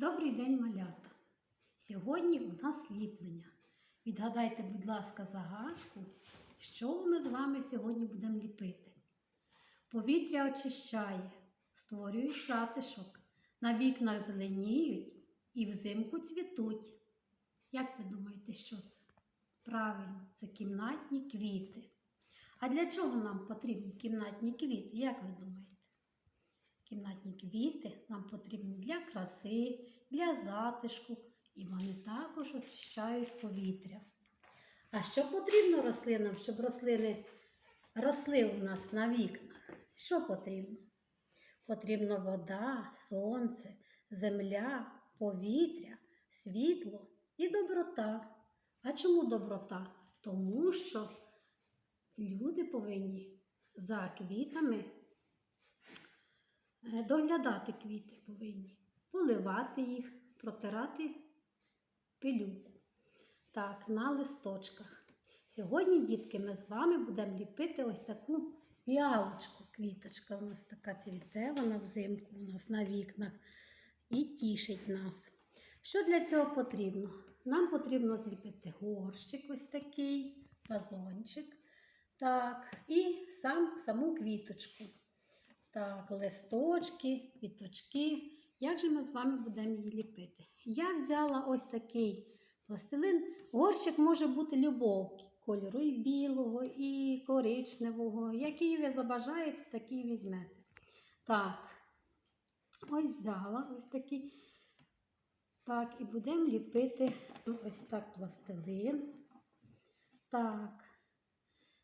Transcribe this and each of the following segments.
Добрий день, малята! Сьогодні у нас ліплення. Відгадайте, будь ласка, загадку, що ми з вами сьогодні будемо ліпити. Повітря очищає, створюють затишок, на вікнах зеленіють і взимку цвітуть. Як ви думаєте, що це? Правильно, це кімнатні квіти. А для чого нам потрібні кімнатні квіти? Як ви думаєте? Кімнатні квіти нам потрібні для краси, для затишку, і вони також очищають повітря. А що потрібно рослинам, щоб рослини росли у нас на вікнах? Що потрібно? Потрібно вода, сонце, земля, повітря, світло і доброта. А чому доброта? Тому що люди повинні за квітами доглядати квіти повинні, поливати їх, протирати пилюку. Так, на листочках. Сьогодні, дітки, ми з вами будемо ліпити ось таку фіалочку. Квіточка у нас така цвіте, вона взимку у нас на вікнах і тішить нас. Що для цього потрібно? Нам потрібно зліпити горщик ось такий, вазончик. Так, і сам, саму квіточку. Так, листочки, квіточки. Як же ми з вами будемо її ліпити? Я взяла ось такий пластилин. Горщик може бути любого кольору, і білого, і коричневого. Який ви забажаєте, такий візьмете. Так, ось взяла ось такий. Так, і будемо ліпити ось так пластилин. Так.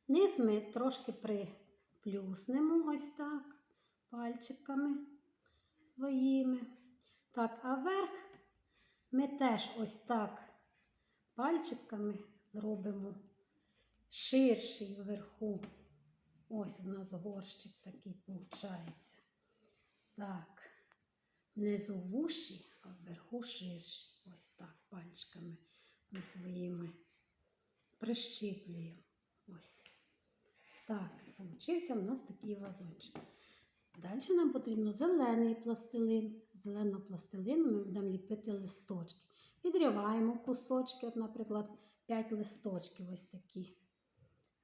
Низ ми трошки приплюснемо ось так пальчиками своїми. Так, а верх ми теж ось так пальчиками зробимо ширший вверху. Ось у нас горщик такий виходить. Так, внизу вущий, а вверху ширший. Ось так пальчиками ми своїми прищіплюємо. Ось. Так, получився у нас такий вазончик. Далі нам потрібно зелений пластилин. Зеленого пластилину ми будемо ліпити листочки. Відриваємо кусочки, от, наприклад, 5 листочків ось такі.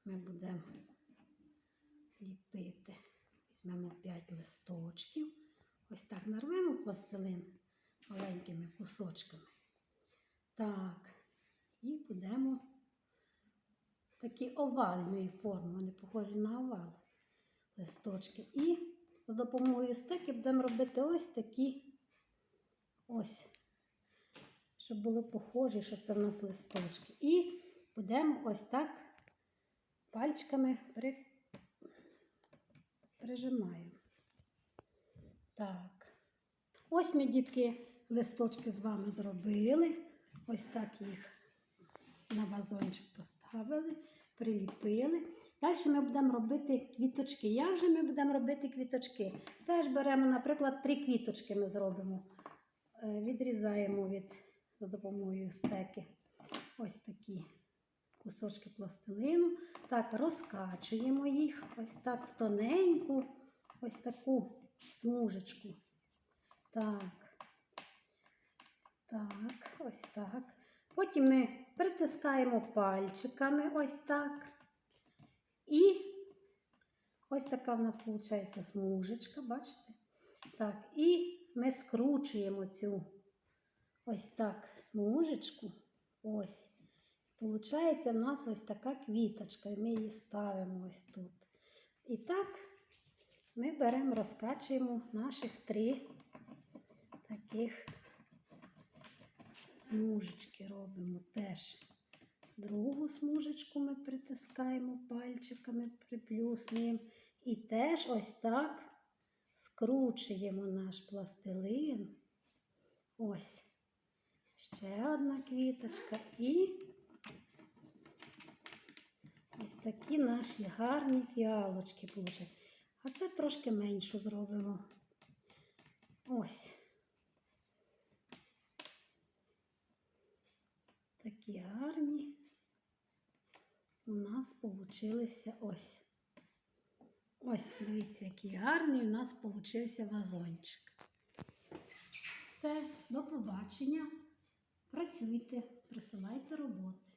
Ми будемо ліпити. Візьмемо 5 листочків. Ось так нарвемо пластилин маленькими кусочками. Так, і будемо такі овальної форми, вони похожі на овал листочки. І за допомогою стеки будемо робити ось такі ось, щоб було похоже, що це в нас листочки. І будемо ось так пальчиками при... прижимаємо. Так. Ось ми, дітки, листочки з вами зробили. Ось так їх на вазончик поставили, приліпили. Далі ми будемо робити квіточки. Як же ми будемо робити квіточки? Теж беремо, наприклад, три квіточки ми зробимо. Е, Відрізаємо від, за допомогою стеки ось такі кусочки пластилину. Так, розкачуємо їх ось так в тоненьку, ось таку смужечку. Так, так, ось так. Потім ми притискаємо пальчиками ось так. І ось така в нас виходить смужечка, бачите? Так, і ми скручуємо цю ось так смужечку. Ось. Получається в нас ось така квіточка, і ми її ставимо ось тут. І так ми беремо, розкачуємо наших три таких смужечки робимо теж. Другу смужечку ми притискаємо пальчиками, приплюснуємо. І теж ось так скручуємо наш пластилин. Ось. Ще одна квіточка і ось такі наші гарні фіалочки получать. А це трошки меншу зробимо. Ось. Такі гарні у нас получилися ось. Ось, дивіться, який гарний у нас получився вазончик. Все, до побачення. Працюйте, присилайте роботи.